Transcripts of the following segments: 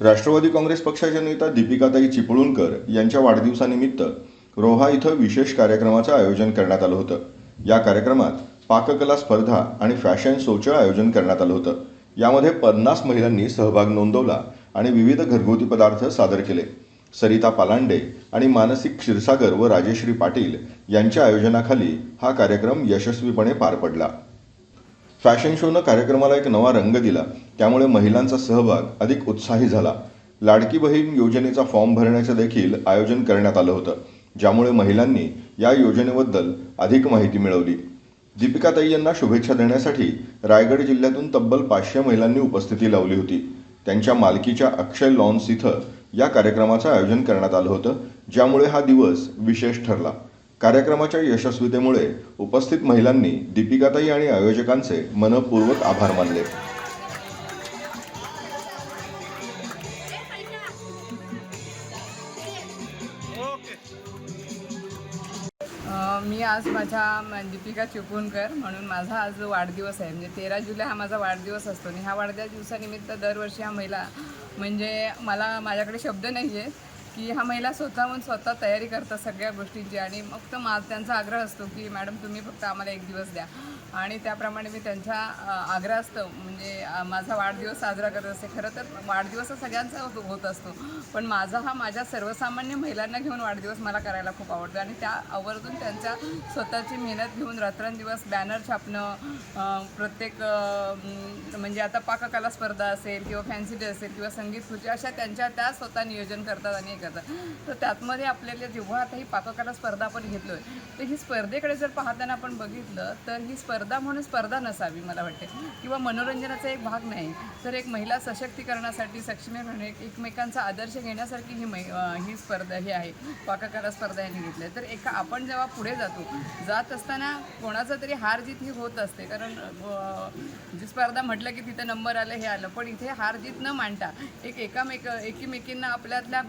राष्ट्रवादी काँग्रेस पक्षाच्या नेता दीपिकाताई चिपळूणकर यांच्या वाढदिवसानिमित्त रोहा इथं विशेष कार्यक्रमाचं आयोजन करण्यात आलं होतं. या कार्यक्रमात पाककला स्पर्धा आणि फॅशन शोचं आयोजन करण्यात आलं होतं. यामध्ये पन्नास महिलांनी सहभाग नोंदवला आणि विविध घरगुती पदार्थ सादर केले. सरिता पालांडे आणि मानसिक क्षीरसागर व राजेश्री पाटील यांच्या आयोजनाखाली हा कार्यक्रम यशस्वीपणे पार पडला. फॅशन शोनं कार्यक्रमाला एक नवा रंग दिला. त्यामुळे महिलांचा सहभाग अधिक उत्साही झाला. लाडकी बहीण योजनेचा फॉर्म भरण्याचं देखील आयोजन करण्यात आलं होतं. ज्यामुळे महिलांनी या योजनेबद्दल अधिक माहिती मिळवली. दीपिकाताई यांना शुभेच्छा देण्यासाठी रायगड जिल्ह्यातून तब्बल पाचशे महिलांनी उपस्थिती लावली होती. त्यांच्या मालकीच्या अक्षय लॉन्स इथं या कार्यक्रमाचं आयोजन करण्यात आलं होतं. ज्यामुळे हा दिवस विशेष ठरला. कार्यक्रमाच्या यशस्वीतेमुळे उपस्थित महिलांनी दीपिकाताई आणि आयोजकांचे मनपूर्वक आभार मानले. मी आज माझ्या दीपिका चिपळूणकर म्हणून माझा आज जो वाढदिवस आहे. म्हणजे तेरा जुलै हा माझा वाढदिवस असतो आणि ह्या वाढदिवसानिमित्त दरवर्षी हा महिला म्हणजे मला माझ्याकडे शब्द नाही आहे की ह्या महिला स्वतःहून स्वतः तयारी करतात सगळ्या गोष्टींची आणि फक्त मा त्यांचा आग्रह असतो की मॅडम तुम्ही फक्त आम्हाला एक दिवस द्या. आणि त्याप्रमाणे मी त्यांच्या अ, आग्रह असतं म्हणजे माझा वाढदिवस साजरा करत असते. खरं तर वाढदिवस हा सगळ्यांचा होत होत असतो. पण माझा हा माझ्या सर्वसामान्य महिलांना घेऊन वाढदिवस मला करायला खूप आवडतो. आणि त्या आवर्जून त्यांच्या स्वतःची मेहनत घेऊन रात्रंदिवस बॅनर छापणं प्रत्येक म्हणजे आता पाककला स्पर्धा असेल किंवा फॅन्सी डे असेल किंवा संगीत खुर्ची अशा त्यांच्या त्या स्वतः नियोजन करतात आणि हे करतात. तर त्यातमध्ये आपल्याला जेव्हा आता ही पाककला स्पर्धा आपण आहे तर ही स्पर्धेकडे जर पाहताना आपण बघितलं तर ही स्पर्धा स्पर्धा म्हणून स्पर्धा नसावी मला वाटते. किंवा मनोरंजनाचा एक भाग नाही. तर एक महिला सशक्तीकरणासाठी सक्षमीकरण एक एकमेकांचा आदर्श घेण्यासारखी ही मै ही स्पर्धा ही आहे. पाककला स्पर्धा यांनी घेतली आहे. तर एका आपण जेव्हा पुढे जातो जात असताना कोणाचं तरी हार जीत ही होत असते. कारण जी स्पर्धा म्हटलं की तिथं नंबर आलं हे आलं. पण इथे हार जीत न मांडता एक एकामेक एकीमेकींना आपल्यातल्या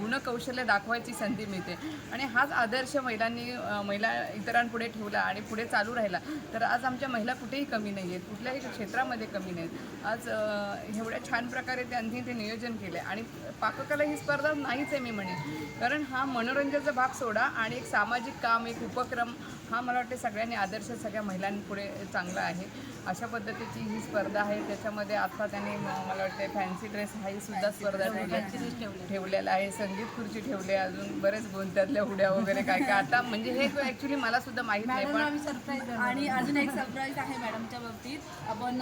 गुणकौशल्य दाखवायची संधी मिळते. आणि हाच आदर्श महिलांनी महिला इतरांपुढे ठेवला आणि पुढे चालू राहिला. तर आज आमच्या महिला कुठेही कमी नाही आहेत कुठल्याही क्षेत्रामध्ये कमी नाहीत आज एवढ्या छान प्रकारे त्यांनी ते नियोजन केले आणि पाककला ही स्पर्धा नाहीच आहे मी म्हणेन. कारण हा मनोरंजनाचा भाग सोडा आणि एक सामाजिक काम एक उपक्रम हा मला वाटते सगळ्यांनी आदर्श सगळ्या महिलांपुढे चांगला आहे. अशा पद्धतीची ही स्पर्धा आहे. त्याच्यामध्ये आता त्यांनी मला वाटते फॅन्सी ड्रेस हा ही सुद्धा स्पर्धा ठेवलेला आहे. संगीत खुर्ची ठेवली आहे अजून. बरेच गोंत्यातल्या उड्या वगैरे काय काय. आता म्हणजे हे ॲक्च्युली मला सुद्धा माहीत नाही पण आणि अजून एक सरप्राईज आहे मॅडमच्या बाबतीत. आपण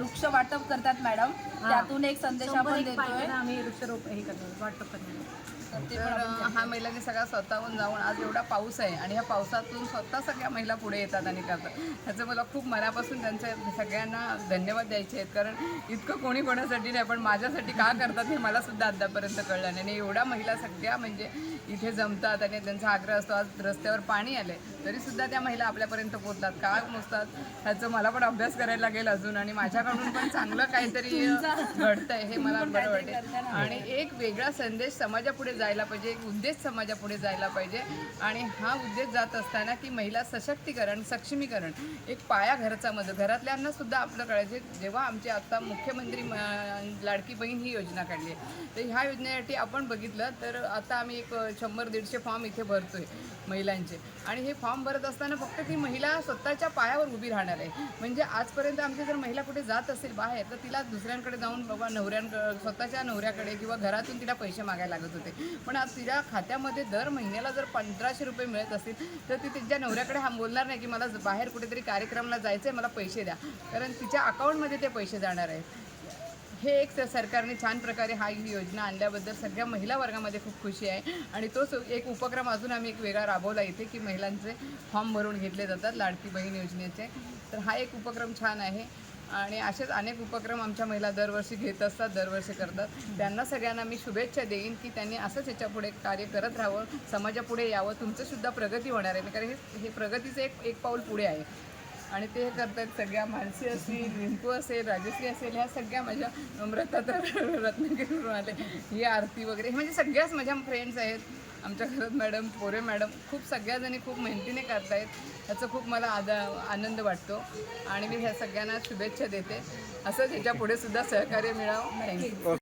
वृक्ष वाटप करतात मॅडम त्यातून एक संदेश आपण देतोय. आम्ही वृक्षारोप हे करतो वाटप करणार तर हा महिलांनी सगळा स्वतःहून जाऊन आज एवढा पाऊस आहे आणि ह्या पावसातून स्वतः सगळ्या महिला पुढे येतात आणि करतात. ह्याचं मला खूप मनापासून त्यांच्या सगळ्यांना धन्यवाद द्यायचे आहेत. कारण इतकं कोणी कोणासाठी नाही पण माझ्यासाठी का करतात हे मला सुद्धा आतापर्यंत कळलं नाही. आणि एवढ्या महिला सगळ्या म्हणजे इथे जमतात आणि त्यांचा आग्रह असतो आज रस्त्यावर पाणी आले तरी सुद्धा त्या महिला आपल्यापर्यंत पोहोचतात. का मोजतात. ह्याचं मला पण अभ्यास करायला लागेल अजून आणि माझ्याकडून पण चांगलं काहीतरी घडतंय हे मला बरं वाटेल. आणि एक वेगळा संदेश समाजापुढे जायला पाहिजे एक उद्देश समाजापुढे जायला पाहिजे. आणि हा उद्देश जात असताना की महिला सशक्तीकरण सक्षमीकरण एक पाया घरचा मदत. घरातल्यांना सुद्धा आपलं कळायचे. जेव्हा आमचे आता मुख्यमंत्री म- लाडकी बहीण ही योजना काढली आहे. तर ह्या योजनेसाठी आपण बघितलं तर आता आम्ही एक शंभर दीडशे फॉर्म इथे भरतोय महिलांचे. आणि हे फॉर्म भरत असताना फक्त ती महिला स्वतःच्या पायावर उभी राहणार आहे. म्हणजे आजपर्यंत आमची जर महिला कुठे जात असेल बाहेर तर तिला दुसऱ्यांकडे जाऊन बाबा नवऱ्यांकडे स्वतःच्या नवऱ्याकडे किंवा घरातून तिला पैसे मागायला लागत होते. पण आज तिच्या खात्यामध्ये दर महिन्याला जर पंधराशे रुपये मिळत असतील तर ती तिच्या नवऱ्याकडे हा बोलणार नाही की मला बाहेर कुठेतरी कार्यक्रमाला जायचं आहे मला पैसे द्या. कारण तिच्या अकाउंटमध्ये ते पैसे जाणार आहेत. हे एक तर सरकारने छान प्रकारे हा ही योजना आणल्याबद्दल सगळ्या महिला वर्गामध्ये खूप खुशी आहे. आणि तोच एक उपक्रम अजून आम्ही एक वेगळा राबवला इथे की महिलांचे फॉर्म भरून घेतले जातात लाडकी बहीण योजनेचे. तर हा एक उपक्रम छान आहे. आणि असेच अनेक उपक्रम आमच्या महिला दरवर्षी घेत असतात दरवर्षी करतात. त्यांना सगळ्यांना मी शुभेच्छा देईन की त्यांनी असंच याच्यापुढे कार्य करत राहावं समाजापुढे यावं तुमचंसुद्धा प्रगती होणार आहे. कारण हे हे प्रगतीचं एक एक पाऊल पुढे आहे. आणि ते करतात सगळ्या मानसी असतील रिंकू असेल राजश्री असेल ह्या सगळ्या माझ्या नम्रता तर रत्नागिरीवरून आले. ही आरती वगैरे हे म्हणजे सगळ्याच माझ्या फ्रेंड्स आहेत. आमच्या घरात मॅडम पोरे मॅडम खूप सगळ्याजणी खूप मेहनतीने करतायत. ह्याचा खूप मला आदा आनंद वाटतो. आणि मी ह्या सगळ्यांना शुभेच्छा देते. असंच ह्याच्या पुढे सुद्धा सहकार्य मिळावं. थँक्यू